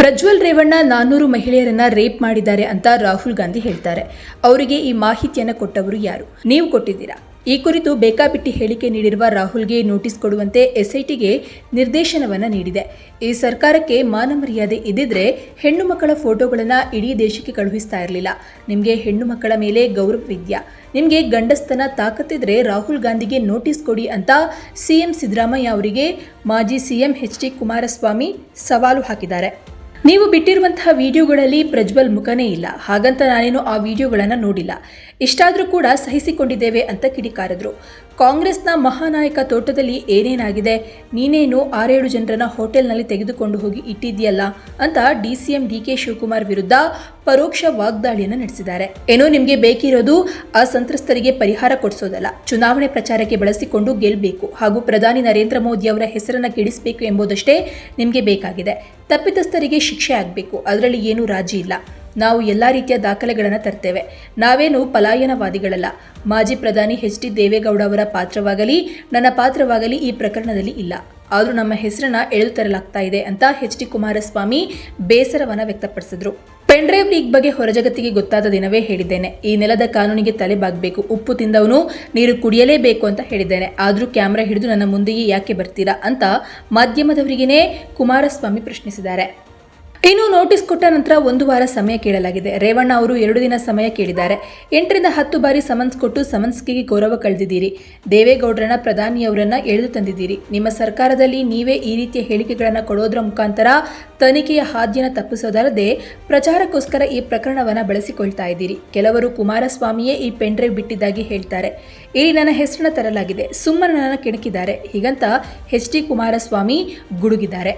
ಪ್ರಜ್ವಲ್ ರೇವಣ್ಣ ನಾನ್ನೂರು ಮಹಿಳೆಯರನ್ನ ರೇಪ್ ಮಾಡಿದ್ದಾರೆ ಅಂತ ರಾಹುಲ್ ಗಾಂಧಿ ಹೇಳ್ತಾರೆ. ಅವರಿಗೆ ಈ ಮಾಹಿತಿಯನ್ನು ಕೊಟ್ಟವರು ಯಾರು? ನೀವು ಕೊಟ್ಟಿದ್ದೀರಾ? ಈ ಕುರಿತು ಬೇಕಾಬಿಟ್ಟಿ ಹೇಳಿಕೆ ನೀಡಿರುವ ರಾಹುಲ್ಗೆ ನೋಟಿಸ್ ಕೊಡುವಂತೆ ಎಸ್ಐಟಿಗೆ ನಿರ್ದೇಶನವನ್ನು ನೀಡಿದೆ. ಈ ಸರ್ಕಾರಕ್ಕೆ ಮಾನ ಮರ್ಯಾದೆ ಇದ್ದಿದ್ರೆ ಹೆಣ್ಣು ಮಕ್ಕಳ ಫೋಟೋಗಳನ್ನು ಇಡೀ ದೇಶಕ್ಕೆ ಕಳುಹಿಸ್ತಾ ಇರಲಿಲ್ಲ. ನಿಮಗೆ ಹೆಣ್ಣು ಮಕ್ಕಳ ಮೇಲೆ ಗೌರವವಿದ್ಯಾ? ನಿಮಗೆ ಗಂಡಸ್ತನ ತಾಕತ್ತಿದ್ರೆ ರಾಹುಲ್ ಗಾಂಧಿಗೆ ನೋಟಿಸ್ ಕೊಡಿ ಅಂತ ಸಿಎಂ ಸಿದ್ದರಾಮಯ್ಯ ಅವರಿಗೆ ಮಾಜಿ ಸಿಎಂ ಎಚ್ ಡಿ ಕುಮಾರಸ್ವಾಮಿ ಸವಾಲು ಹಾಕಿದ್ದಾರೆ. ನೀವು ಬಿಟ್ಟಿರುವಂತಹ ವಿಡಿಯೋಗಳಲ್ಲಿ ಪ್ರಜ್ವಲ್ ಮುಖನೇ ಇಲ್ಲ. ಹಾಗಂತ ನಾನೇನು ಆ ವಿಡಿಯೋಗಳನ್ನು ನೋಡಿಲ್ಲ. ಇಷ್ಟಾದರೂ ಕೂಡ ಸಹಿಸಿಕೊಂಡಿದ್ದೇವೆ ಅಂತ ಕಿಡಿಕಾರದ್ರು. ಕಾಂಗ್ರೆಸ್ನ ಮಹಾನಾಯಕ ತೋಟದಲ್ಲಿ ಏನೇನಾಗಿದೆ, ನೀನೇನು ಆರೇಳು ಜನರನ್ನ ಹೋಟೆಲ್ನಲ್ಲಿ ತೆಗೆದುಕೊಂಡು ಹೋಗಿ ಇಟ್ಟಿದ್ಯಲ್ಲ ಅಂತ D C M D K Shivakumar ವಿರುದ್ಧ ಪರೋಕ್ಷ ವಾಗ್ದಾಳಿಯನ್ನು ನಡೆಸಿದ್ದಾರೆ. ಏನೋ ನಿಮಗೆ ಬೇಕಿರೋದು ಆ ಸಂತ್ರಸ್ತರಿಗೆ ಪರಿಹಾರ ಕೊಡಿಸೋದಲ್ಲ. ಚುನಾವಣೆ ಪ್ರಚಾರಕ್ಕೆ ಬಳಸಿಕೊಂಡು ಗೆಲ್ಲಬೇಕು ಹಾಗೂ ಪ್ರಧಾನಿ ನರೇಂದ್ರ ಮೋದಿ ಅವರ ಹೆಸರನ್ನು ಕೆಡಿಸಬೇಕು ಎಂಬುದಷ್ಟೇ ನಿಮಗೆ ಬೇಕಾಗಿದೆ. ತಪ್ಪಿತಸ್ಥರಿಗೆ ಶಿಕ್ಷೆ ಆಗಬೇಕು. ಅದರಲ್ಲಿ ಏನೂ ರಾಜಿ ಇಲ್ಲ. ನಾವು ಎಲ್ಲ ರೀತಿಯ ದಾಖಲೆಗಳನ್ನು ತರ್ತೇವೆ. ನಾವೇನು ಪಲಾಯನವಾದಿಗಳಲ್ಲ. ಮಾಜಿ ಪ್ರಧಾನಿ ಎಚ್ ಡಿ ದೇವೇಗೌಡ ಅವರ ಪಾತ್ರವಾಗಲಿ, ನನ್ನ ಪಾತ್ರವಾಗಲಿ ಈ ಪ್ರಕರಣದಲ್ಲಿ ಇಲ್ಲ. ಆದರೂ ನಮ್ಮ ಹೆಸರನ್ನ ಎಳೆದು ತರಲಾಗ್ತಾ ಇದೆ ಅಂತ ಎಚ್ ಡಿ ಕುಮಾರಸ್ವಾಮಿ ಬೇಸರವನ್ನು ವ್ಯಕ್ತಪಡಿಸಿದ್ರು. ಪೆನ್ಡ್ರೈವ್ ಲೀಗ್ ಬಗ್ಗೆ ಹೊರಜಗತ್ತಿಗೆ ಗೊತ್ತಾದ ದಿನವೇ ಹೇಳಿದ್ದೇನೆ. ಈ ನೆಲದ ಕಾನೂನಿಗೆ ತಲೆ ಬಾಗಬೇಕು. ಉಪ್ಪು ತಿಂದವನು ನೀರು ಕುಡಿಯಲೇಬೇಕು ಅಂತ ಹೇಳಿದ್ದೇನೆ. ಆದರೂ ಕ್ಯಾಮ್ರಾ ಹಿಡಿದು ನನ್ನ ಮುಂದೆಯೇ ಯಾಕೆ ಬರ್ತೀರಾ ಅಂತ ಮಾಧ್ಯಮದವರಿಗೇನೆ ಕುಮಾರಸ್ವಾಮಿ ಪ್ರಶ್ನಿಸಿದ್ದಾರೆ. ಇನ್ನು ನೋಟಿಸ್ ಕೊಟ್ಟ ನಂತರ ಒಂದು ವಾರ ಸಮಯ ಕೇಳಲಾಗಿದೆ. ರೇವಣ್ಣ ಅವರು ಎರಡು ದಿನ ಸಮಯ ಕೇಳಿದ್ದಾರೆ. ಎಂಟರಿಂದ ಹತ್ತು ಬಾರಿ ಸಮನ್ಸ್ ಕೊಟ್ಟು ಸಮನ್ಸ್ಗೆ ಗೌರವ ಕಳೆದಿದ್ದೀರಿ. ದೇವೇಗೌಡರನ್ನ, ಪ್ರಧಾನಿಯವರನ್ನ ಎಳೆದು ತಂದಿದ್ದೀರಿ. ನಿಮ್ಮ ಸರ್ಕಾರದಲ್ಲಿ ನೀವೇ ಈ ರೀತಿಯ ಹೇಳಿಕೆಗಳನ್ನು ಕೊಡೋದ್ರ ಮುಖಾಂತರ ತನಿಖೆಯ ಹಾದ್ಯನ ತಪ್ಪಿಸೋದಲ್ಲದೆ ಪ್ರಚಾರಕ್ಕೋಸ್ಕರ ಈ ಪ್ರಕರಣವನ್ನು ಬಳಸಿಕೊಳ್ತಾ ಇದ್ದೀರಿ. ಕೆಲವರು ಕುಮಾರಸ್ವಾಮಿಯೇ ಈ ಪೆಂಡ್ರೈವ್ ಬಿಟ್ಟಿದ್ದಾಗಿ ಹೇಳ್ತಾರೆ. ಇಲ್ಲಿ ನನ್ನ ಹೆಸರನ್ನ ತರಲಾಗಿದೆ. ಸುಮ್ಮನೆ ನನ್ನ ಕೆಣಕಿದ್ದಾರೆ. ಹೀಗಂತ ಎಚ್ ಡಿ ಕುಮಾರಸ್ವಾಮಿ ಗುಡುಗಿದ್ದಾರೆ.